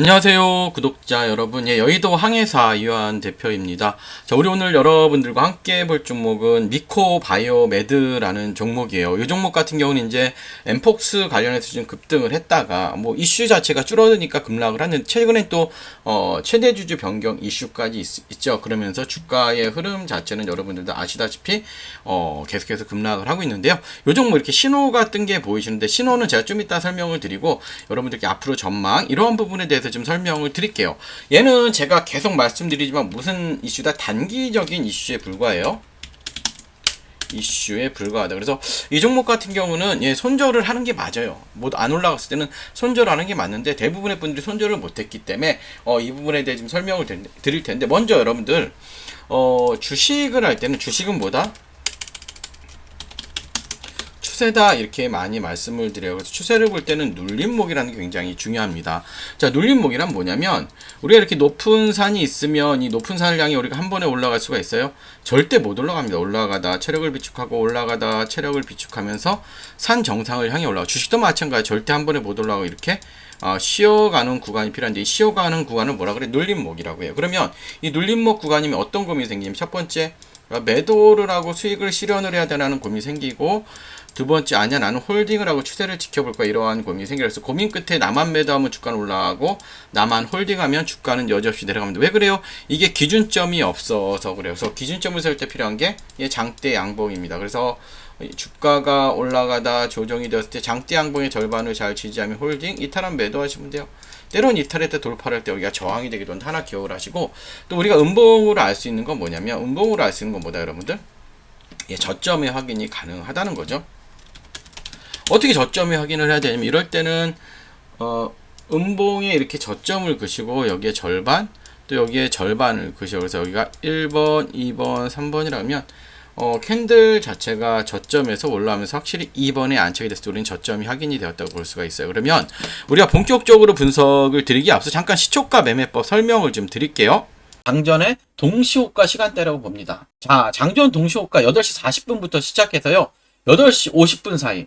안녕하세요 구독자 여러분. 예, 여의도 항해사 이완 대표입니다. 자 우리 오늘 여러분들과 함께 볼 종목은 미코바이오메드라는 종목이에요. 이 종목 같은 경우는 이제 엠폭스 관련해서 좀 급등을 했다가 뭐 이슈 자체가 줄어드니까 급락을 하는데 최근에 또 어, 최대 주주 변경 이슈까지 있, 죠. 그러면서 주가의 흐름 자체는 여러분들도 아시다시피 어, 계속해서 급락을 하고 있는데요. 이 종목 이렇게 신호가 뜬 게 보이시는데 신호는 제가 좀 이따 설명을 드리고 여러분들께 앞으로 전망 이러한 부분에 대해서 좀 설명을 드릴게요. 얘는 제가 계속 말씀드리지만 무슨 이슈다 단기적인 이슈에 불과해요. 이슈에 불과하다. 그래서 이 종목 같은 경우는 예, 손절을 하는 게 맞아요. 뭐 안 올라갔을 때는 손절하는 게 맞는데 대부분의 분들이 손절을 못했기 때문에 어, 이 부분에 대해 좀 설명을 드릴 텐데 먼저 여러분들 어, 주식을 할 때는 주식은 뭐다? 추세다 이렇게 많이 말씀을 드려요. 그래서 추세를 볼 때는 눌림목이라는 게 굉장히 중요합니다. 자, 눌림목이란 뭐냐면 우리가 이렇게 높은 산이 있으면 이 높은 산을 향해 우리가 한 번에 올라갈 수가 있어요. 절대 못 올라갑니다. 올라가다 체력을 비축하고 올라가다 체력을 비축하면서 산 정상을 향해 올라가. 주식도 마찬가지. 절대 한 번에 못 올라가고 이렇게 어, 쉬어가는 구간이 필요한데 이 쉬어가는 구간은 뭐라 그래? 눌림목이라고 해요. 그러면 이 눌림목 구간이면 어떤 고민이 생기냐면 첫 번째 매도를 하고 수익을 실현을 해야 되는 고민이 생기고 두 번째 아니야 나는 홀딩을 하고 추세를 지켜볼 거야 이러한 고민이 생겨서 고민 끝에 나만 매도하면 주가는 올라가고 나만 홀딩하면 주가는 여지없이 내려갑니다. 왜 그래요? 이게 기준점이 없어서 그래요. 그래서 기준점을 세울 때 필요한 게 장대 양봉입니다. 그래서 주가가 올라가다 조정이 되었을 때 장대 양봉의 절반을 잘 지지하면 홀딩 이탈한 매도하시면 돼요. 때론 이탈할 때 돌파할 때 여기가 저항이 되기도 한데 하나 기억을 하시고 또 우리가 음봉으로 알 수 있는 건 뭐냐면 음봉으로 알 수 있는 건 뭐다 여러분들? 예, 저점의 확인이 가능하다는 거죠. 어떻게 저점의 확인을 해야 되냐면 이럴 때는 어, 음봉에 이렇게 저점을 그시고 여기에 절반 또 여기에 절반을 그셔 그래서 여기가 1번, 2번, 3번이라면 어, 캔들 자체가 저점에서 올라오면서 확실히 2번에 안착이 됐을 때 우리는 저점이 확인이 되었다고 볼 수가 있어요. 그러면 우리가 본격적으로 분석을 드리기 앞서 잠깐 시초가 매매법 설명을 좀 드릴게요. 장전의 동시호가 시간대라고 봅니다. 자, 장전 동시호가 8시 40분부터 시작해서요. 8시 50분 사이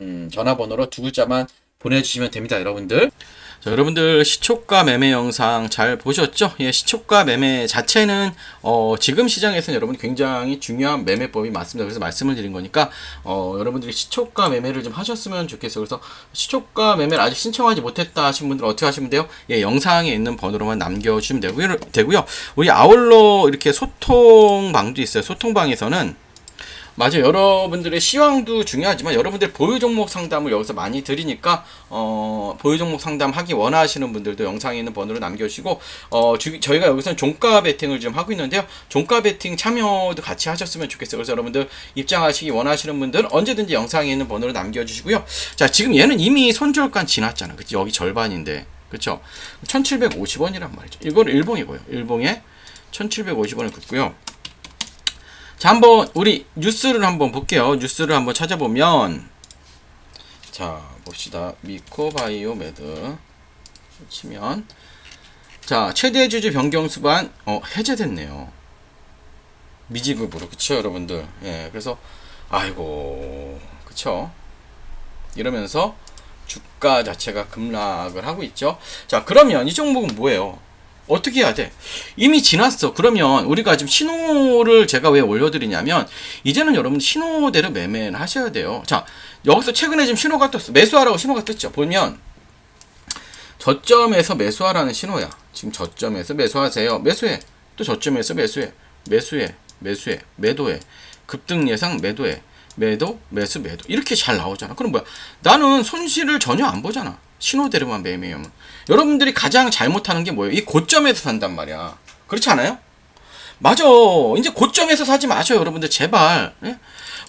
음, 전화번호로 두 글자만 보내주시면 됩니다, 여러분들. 자, 여러분들 시초가 매매 영상 잘 보셨죠? 예, 시초가 매매 자체는 어, 지금 시장에서는 여러분 굉장히 중요한 매매법이 맞습니다. 그래서 말씀을 드린 거니까 어, 여러분들이 시초가 매매를 좀 하셨으면 좋겠어요. 그래서 시초가 매매를 아직 신청하지 못했다 하신 분들은 어떻게 하시면 돼요? 예, 영상에 있는 번호로만 남겨주시면 되고요. 되고요. 우리 아울러 이렇게 소통방도 있어요. 소통방에서는 맞아요. 여러분들의 시황도 중요하지만 여러분들 보유 종목 상담을 여기서 많이 드리니까 어, 보유 종목 상담 하기 원하시는 분들도 영상에 있는 번호로 남겨주시고 어, 주- 저희가 여기서는 종가 베팅을 좀 하고 있는데요. 종가 베팅 참여도 같이 하셨으면 좋겠어요. 그래서 여러분들 입장하시기 원하시는 분들은 언제든지 영상에 있는 번호로 남겨주시고요. 자, 지금 얘는 이미 손절간 지났잖아. 그치? 여기 절반인데. 그쵸? 1750원이란 말이죠. 이건 일봉이고요. 일봉에 1750원을 긋고요. 자, 한번 우리 뉴스를 한번 볼게요. 뉴스를 한번 찾아보면 자, 봅시다. 미코바이오 매드 치면 자, 최대 주주 변경 수반 어, 해제됐네요. 미지급으로. 그쵸, 여러분들. 예. 그래서 아이고. 그쵸? 이러면서 주가 자체가 급락을 하고 있죠. 자, 그러면 이 종목은 뭐예요? 어떻게 해야 돼? 이미 지났어. 그러면 우리가 지금 신호를 제가 왜 올려드리냐면 이제는 여러분 신호대로 매매를 하셔야 돼요. 자 여기서 최근에 지금 신호가 떴어. 매수하라고 신호가 떴죠. 보면 저점에서 매수하라는 신호야. 지금 저점에서 매수하세요. 매수해. 또 저점에서 매수해. 매수해. 매수해. 매도해. 급등 예상 매도해. 매도, 매수, 매도. 이렇게 잘 나오잖아. 그럼 뭐야? 나는 손실을 전혀 안 보잖아. 신호대로만 매매하면. 여러분들이 가장 잘못하는 게 뭐예요? 이 고점에서 산단 말이야. 그렇지 않아요? 맞아. 이제 고점에서 사지 마셔, 여러분들. 제발. 예?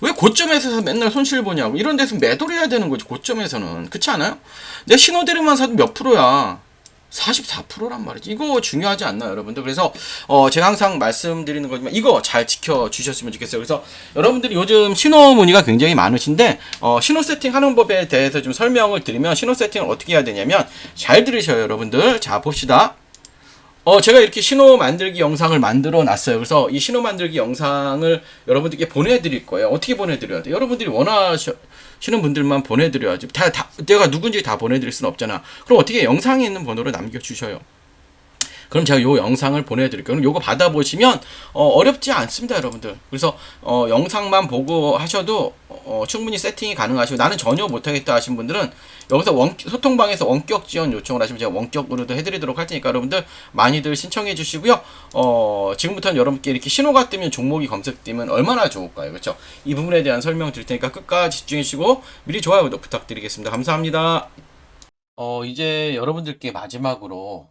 왜 고점에서 맨날 손실 보냐고. 이런 데서 매도를 해야 되는 거지, 고점에서는. 그렇지 않아요? 내 신호대로만 사도 몇 프로야? 44%란 말이지. 이거 중요하지 않나, 여러분들? 그래서, 어, 제가 항상 말씀드리는 거지만, 이거 잘 지켜 주셨으면 좋겠어요. 그래서, 여러분들이 요즘 신호 문의가 굉장히 많으신데, 어, 신호 세팅 하는 법에 대해서 좀 설명을 드리면, 신호 세팅을 어떻게 해야 되냐면, 잘 들으셔요, 여러분들. 자, 봅시다. 어, 제가 이렇게 신호 만들기 영상을 만들어 놨어요. 그래서 이 신호 만들기 영상을 여러분들께 보내드릴 거예요. 어떻게 보내드려야 돼? 여러분들이 원하 시는 분들만 보내드려야지. 다, 다, 내가 누군지 다 보내드릴 수는 없잖아. 그럼 어떻게 영상에 있는 번호를 남겨주셔요. 그럼 제가 요 영상을 보내드릴게요. 그럼 요거 받아보시면 어, 어렵지 않습니다, 여러분들. 그래서 어, 영상만 보고 하셔도 어, 충분히 세팅이 가능하시고 나는 전혀 못하겠다 하신 분들은 여기서 원, 소통방에서 원격 지원 요청을 하시면 제가 원격으로도 해드리도록 할 테니까 여러분들 많이들 신청해 주시고요. 어, 지금부터는 여러분께 이렇게 신호가 뜨면 종목이 검색되면 얼마나 좋을까요? 그렇죠? 이 부분에 대한 설명 드릴 테니까 끝까지 집중해 주시고 미리 좋아요, 구독 부탁드리겠습니다. 감사합니다. 어, 이제 여러분들께 마지막으로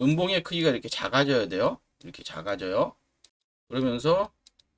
음봉의 크기가 이렇게 작아져야 돼요. 이렇게 작아져요. 그러면서